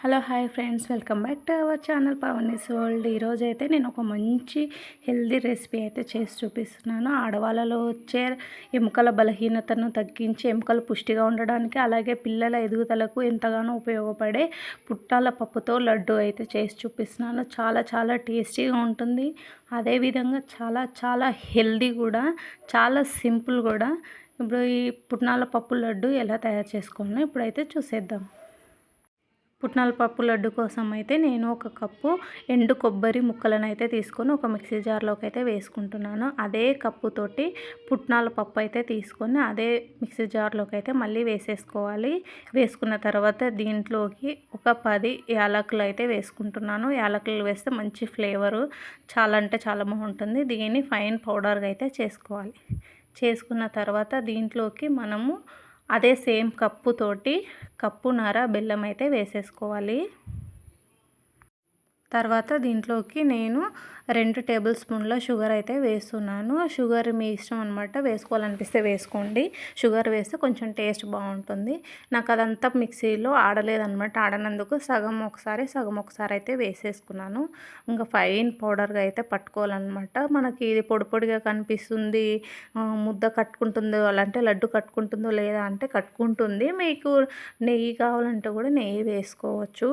Hello hi friends. Welcome back to our channel Pavani's world. ఈరోజు అయితే నేను ఒక మంచి హెల్దీ రెసిపీ అయితే చేసి చూపిస్తున్నాను. ఆడవాళ్ళలో వచ్చే ఎముకల బలహీనతను తగ్గించి ఎముకలు పుష్టిగా ఉండడానికి అలాగే పిల్లల ఎదుగుదలకు ఎంతగానో ఉపయోగపడే పుట్టాల పప్పుతో లడ్డు అయితే చేసి చూపిస్తున్నాను. చాలా చాలా టేస్టీగా ఉంటుంది. అదేవిధంగా చాలా చాలా హెల్దీ కూడా చాలా సింపుల్ కూడా. ఇప్పుడు ఈ పుట్నాల పప్పు లడ్డు ఎలా తయారు చేసుకోవాలో ఇప్పుడైతే చూసేద్దాం. పుట్నాల పప్పు లడ్డు కోసం అయితే నేను ఒక కప్పు ఎండు కొబ్బరి ముక్కలను అయితే తీసుకొని ఒక మిక్సీ జార్లోకి అయితే వేసుకుంటున్నాను. అదే కప్పుతోటి పుట్నాల పప్పు అయితే తీసుకొని అదే మిక్సీ జార్లోకి అయితే మళ్ళీ వేసేసుకోవాలి. వేసుకున్న తర్వాత దీంట్లోకి ఒక పది యాలకులు అయితే వేసుకుంటున్నాను. యాలకులు వేస్తే మంచి ఫ్లేవరు చాలా అంటే చాలా బాగుంటుంది. దీన్ని ఫైన్ పౌడర్గా అయితే చేసుకోవాలి. చేసుకున్న తర్వాత దీంట్లోకి మనము అదే సేమ్ కప్పుతోటి కప్పున్నర బెల్లం అయితే వేసేసుకోవాలి. తర్వాత దీంట్లోకి నేను రెండు టేబుల్ స్పూన్ల షుగర్ అయితే వేస్తున్నాను. షుగర్ మీ ఇష్టం అనమాట వేసుకోవాలనిపిస్తే వేసుకోండి. షుగర్ వేస్తే కొంచెం టేస్ట్ బాగుంటుంది. నాకు అదంతా మిక్సీలో ఆడలేదనమాట ఆడనందుకు సగం ఒకసారి సగం ఒకసారి అయితే వేసేసుకున్నాను. ఇంకా ఫైన్ పౌడర్గా అయితే పట్టుకోవాలన్నమాట. మనకి ఇది పొడి పొడిగా కనిపిస్తుంది. ముద్ద కట్టుకుంటుందో అలాంటి లడ్డు కట్టుకుంటుందో లేదా అంటే కట్టుకుంటుంది. మీకు నెయ్యి కావాలంటే కూడా నెయ్యి వేసుకోవచ్చు.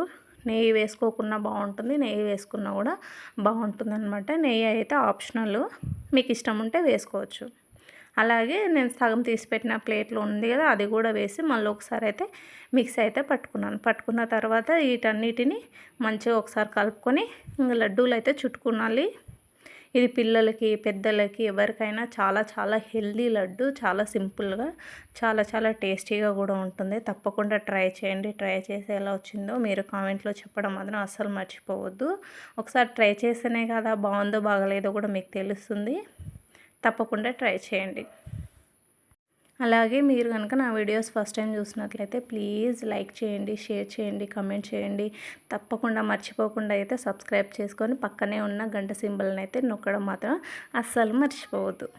నెయ్యి వేసుకోకుండా బాగుంటుంది నెయ్యి వేసుకున్నా కూడా బాగుంటుంది అనమాట నెయ్యి అయితే ఆప్షనల్. మీకు ఇష్టం ఉంటే వేసుకోవచ్చు. అలాగే నేను సగం తీసి పెట్టిన ప్లేట్లో ఉంది కదా అది కూడా వేసి మళ్ళీ ఒకసారి అయితే మిక్స్ అయితే పట్టుకున్నాను. పట్టుకున్న తర్వాత వీటన్నిటిని మంచిగా ఒకసారి కలుపుకొని ఇంకా లడ్డూలు అయితే చుట్టుకునాలి ఇది పిల్లలకి పెద్దలకి ఎవరికైనా చాలా చాలా హెల్దీ లడ్డు చాలా సింపుల్గా చాలా చాలా టేస్టీగా కూడా ఉంటుంది. తప్పకుండా ట్రై చేయండి. ట్రై చేసి ఎలా వచ్చిందో మీరు కామెంట్లో చెప్పడం మాత్రం అస్సలు మర్చిపోవద్దు. ఒకసారి ట్రై చేస్తేనే కదా బాగుందో బాగలేదో కూడా మీకు తెలుస్తుంది. తప్పకుండా ట్రై చేయండి. అలాగే మీరు కనుక నా వీడియోస్ ఫస్ట్ టైం చూసినట్లయితే ప్లీజ్ లైక్ చేయండి షేర్ చేయండి కమెంట్ చేయండి. తప్పకుండా మర్చిపోకుండా అయితే సబ్స్క్రైబ్ చేసుకొని పక్కనే ఉన్న గంట సింబల్ని అయితే నొక్కడం మాత్రం అస్సలు మర్చిపోవద్దు.